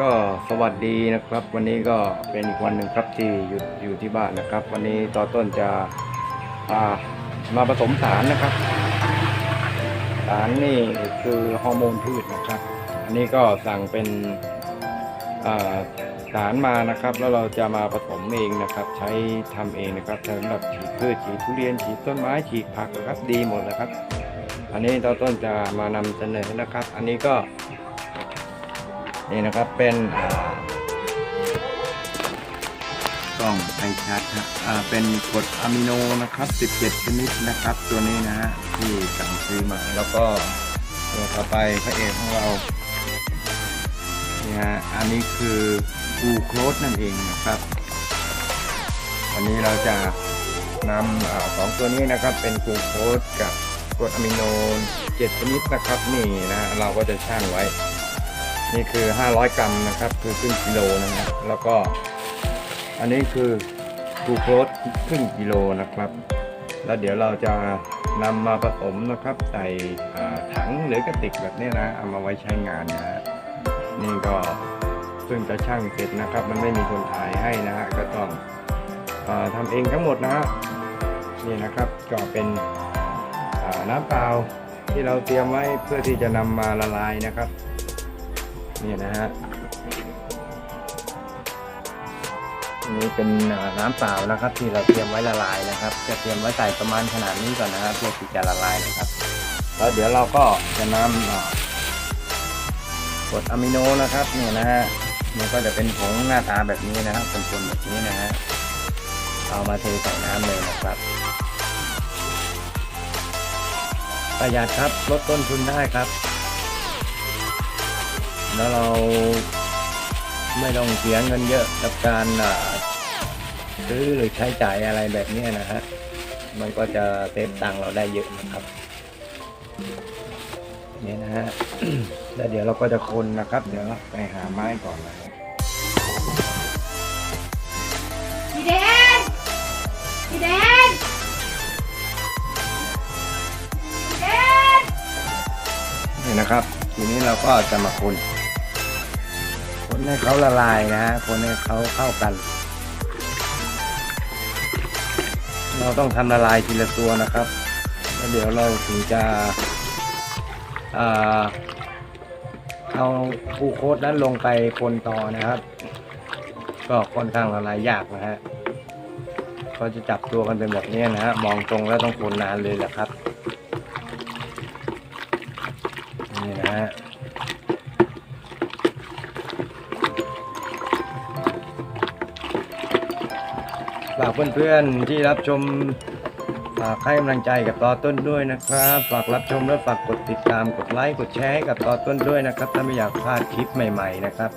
ก็สวัสดีนะครับ วันนี้ก็เป็นอีกวันหนึ่งครับที่อยู่อยู่ที่บ้านนะครับ วันนี้ต่อต้นจะามาผสมสารนะครับ สารนี่คือฮอร์โมนพืชนะครับ อันนี้ก็สั่งเป็นาสารมานะครับ แล้วเราจะมาผสมเองนะครับ ใช้ทำเองนะครับสำหรับฉีดพืชฉีดทุเรียนฉีดต้นไม้ฉีดผักนะครับดีหมดนะครับ อันนี้ต่อต้นจะมานำเสนอนะครับ อันนี้ก็ นี่นะครับเป็นกล้องไอชัดฮะอ่าเป็นกรดอะมิโนนะครับ 17 ชนิดนะครับ ตัวนี้นะฮะที่สั่งซื้อมาแล้วก็ตัวต่อไปพระเอกของเรานี่ฮะอันนี้คือกูโคสนั่นเองนะครับ วันนี้เราจะนำอสองตัวนี้นะครับเป็นกูโคสกับกรดอะมิโน7ชนิดนะครับนี่นะเราก็จะช่างไว้ นี่คือ 500 กรัมนะครับ คือครึ่งกิโลนะครับ แล้วก็อันนี้คือกูโคสครึ่งกิโลนะครับ แล้วเดี๋ยวเราจะนำมาผสมนะครับ ใส่ถังหรือกระติกแบบนี้นะ เอามาไว้ใช้งานนะฮะนี่ก็เพิ่งจะช่างเสร็จนะครับ มันไม่มีคนถ่ายให้นะฮะ ก็ต้องอทำเองทั้งหมดนะฮะ นี่นะครับ ก็เป็นน้ำเปล่าที่เราเตรียมไว้เพื่อที่จะนำมาละลายนะครับ นี่นะฮะนี้เป็นน้ำเปล่านะครับที่เราเตรียมไว้ละลายนะครับ จะเตรียมไว้ใส่ประมาณขนาดนี้ก่อนนะครับเพื่อที่จะละลายนะครับ แล้วเดี๋ยวเราก็จะนำอ่ากรดอะมิโนนะครับนี่นะฮะมันก็จะเป็นผงหน้าตาแบบนี้นะครับเป็นผงแบบนี้นะฮะเอามาเทใส่น้ำเลยนะครับประหยัดครับลดต้นทุนได้ครับ แล้วเราไม่ต้องเสียเงินเยอะกับการอ่าซื้อหรือใช้จ่ายอะไรแบบนี้นะฮะ มันก็จะเซฟตังค์เราได้เยอะนะครับนี่นะฮะแล้วเดี๋ยวเราก็จะคนนะครับ เดี๋ยวไปหาไม้ก่อนนะครับพี่แดนพี่แดนพี่แดนนี่นะครับ ทีนี้เราก็จะมาคน คนให้เขาละลายนะฮะ คนให้เขาเข้ากัน เราต้องทำละลายทีละตัวนะครับแล้วเดี๋ยวเราถึงจะเอาปูโคตนั้นลงไปคนต่อนะครับ ก็ค่อนข้างละลายยากนะฮะก็จะจับตัวกันเป็นแบบนี้นะฮะ มองตรงแล้วต้องคนนานเลยแหละครับ นี่นะฮะ ฝากเพื่อนๆที่รับชมฝากให้กำลังใจกับต่อต้นด้วยนะครับ ฝากรับชมและฝากกดติดตามกดไลค์กดแชร์ให้กับต่อต้นด้วยนะครับ ถ้าไม่อยากพลาดคลิปใหม่ ๆ นะครับ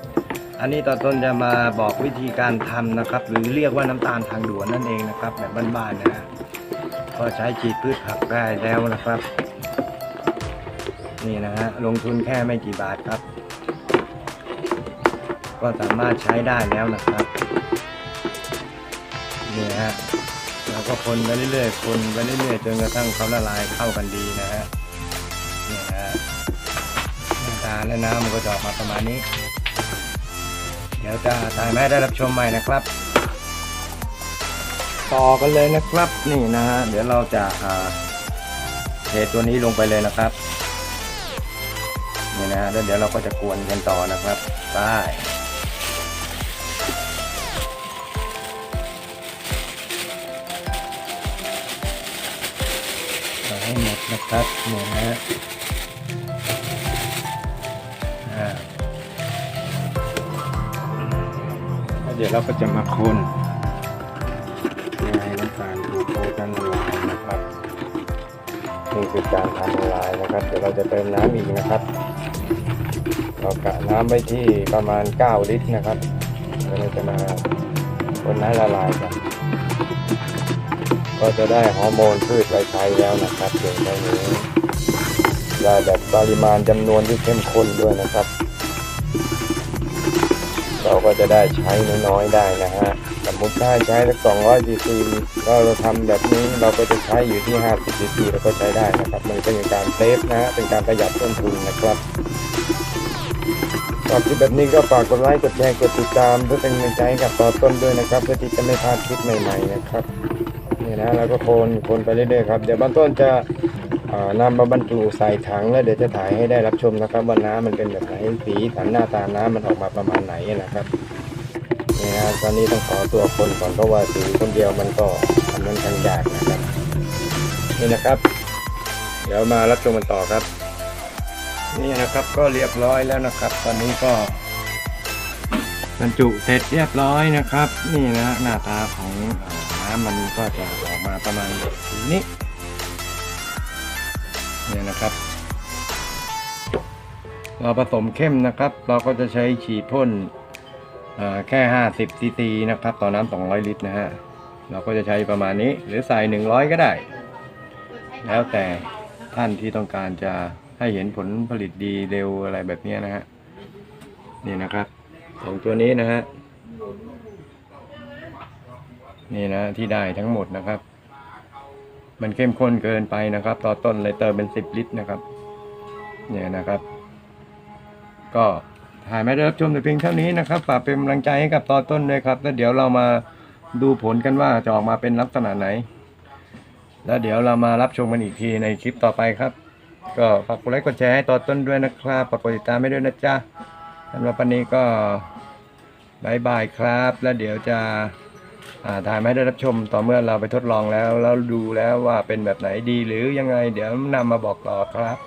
อันนี้ต่อต้นจะมาบอกวิธีการทำนะครับ หรือเรียกว่าน้ำตาลทางด่วนนั่นเองนะครับแบบบ้านๆนะฮะก็ใช้ฉีดพืชผักได้แล้วนะครับ นี่นะฮะลงทุนแค่ไม่กี่บาทครับ ก็สามารถใช้ได้แล้วนะครับ นี่นะฮะเราก็คนไปเรื่อยๆคนไปเรื่อยๆจนกระทั่งเขาละลายเข้ากันดีนะฮะนี่ฮะน้ำตาลและน้ำมันก็จะออกมาประมาณนี้ เดี๋ยวจะถ่ายแม่ได้รับชมใหม่นะครับ ต่อกันเลยนะครับนี่นะฮะเดี๋ยวเราจะอ่าเทตัวนี้ลงไปเลยนะครับนี่นะฮะแล้วเดี๋ยวเราก็จะกวนกันต่อนะครับไป นะครับเนี่นะฮะเดี๋ยวเราก็จะมาคนให้น้ำตาลกลูโคสนั้นละลายนะครับนี่คือการทำละลายนะครับ เดี๋ยวเราจะเติมน้ำอีกนะครับ เรากะน้ำไว้ที่ประมาณ 9 ลิตรนะครับแล้วเราจะมาคนให้ละลายกัน ก็จะได้ฮอร์โมนพืชไว้ใช้แล้วนะครับเพียงแค่นี้ได้แบบปริมาณจำนวนที่เข้มข้นด้วยนะครับ เราก็จะได้ใช้น้อยๆได้นะฮะสมมติถ้าใช้สัก200 cc ก็เราทำแบบนี้เราก็จะใช้อยู่ที่50 cc แล้วก็ใช้ได้นะครับ มันเป็นการเซฟนะฮะเป็นการประหยัดต้นทุนนะครับ ก็ฝากคลิปแบบนี้ก็ฝากกดไลค์กดแชร์กดติดตามเพื่อเป็นกำลังใจให้กับต่อต้นด้วยนะครับ เพื่อที่จะไม่พลาดคลิปใหม่ๆนะครับนี่นะแล้วก็โคนโคนไปเรื่อยๆครับเดี๋ยวบางต้นจะอ่านำมาบรรจุใส่ถังแล้วเดี๋ยวจะถ่ายให้ได้รับชมนะครับว่าน้ำมันเป็นแบบไหนสีสันหน้าตาน้ำมันออกมาประมาณไหนนะครับนี่นะตอนนี้ต้องขอตัวคนก่อนเพราะว่าถือคนเดียวมันก็ทำมันทางยากนะครับนี่นะครับ เดี๋ยวมารับชมกันต่อครับ นี่นะครับก็เรียบร้อยแล้วนะครับ ตอนนี้ก็บรรจุเสร็จเรียบร้อยนะครับ นี่นะหน้าตาของน้ำมันก็จะออกมาประมาณนี้เนี่ยนะครับ เราผสมเข้มนะครับ เราก็จะใช้ฉีดพ่นเอ่อแค่ 50ซีซีนะครับ ต่อน้ำ200 ลิตรนะฮะเราก็จะใช้ประมาณนี้หรือใส่ 100 ก็ได้ แล้วแต่ท่านที่ต้องการจะ ให้เห็นผลผลิตดีเร็วอะไรแบบนี้นะฮะนี่นะครับสองตัวนี้นะฮะนี่นะที่ได้ทั้งหมดนะครับ มันเข้มข้นเกินไปนะครับต่อต้นเลยเติมเป็นสิบลิตรนะครับ เนี่ยนะครับ ก็ถ่ายไม่ได้รับชมแต่เพียงเท่านี้นะครับฝากเป็นกำลังใจให้กับต่อต้นด้วยครับ แล้วเดี๋ยวเรามาดูผลกันว่าจะออกมาเป็นลักษณะไหน แล้วเดี๋ยวเรามารับชมกันอีกทีในคลิปต่อไปครับ ก็ฝากกดไลค์กดแชร์ให้ต่อต้นด้วยนะครับฝากกดติดตามให้ด้วยนะจ๊ะสำหรับวันนี้ก็บายบายครับ แล้วเดี๋ยวจะถ่ายมาให้ได้รับชมต่อเมื่อเราไปทดลองแล้ว แล้วดูแล้วว่าเป็นแบบไหนดีหรือยังไง เดี๋ยวนำมาบอกต่อครับ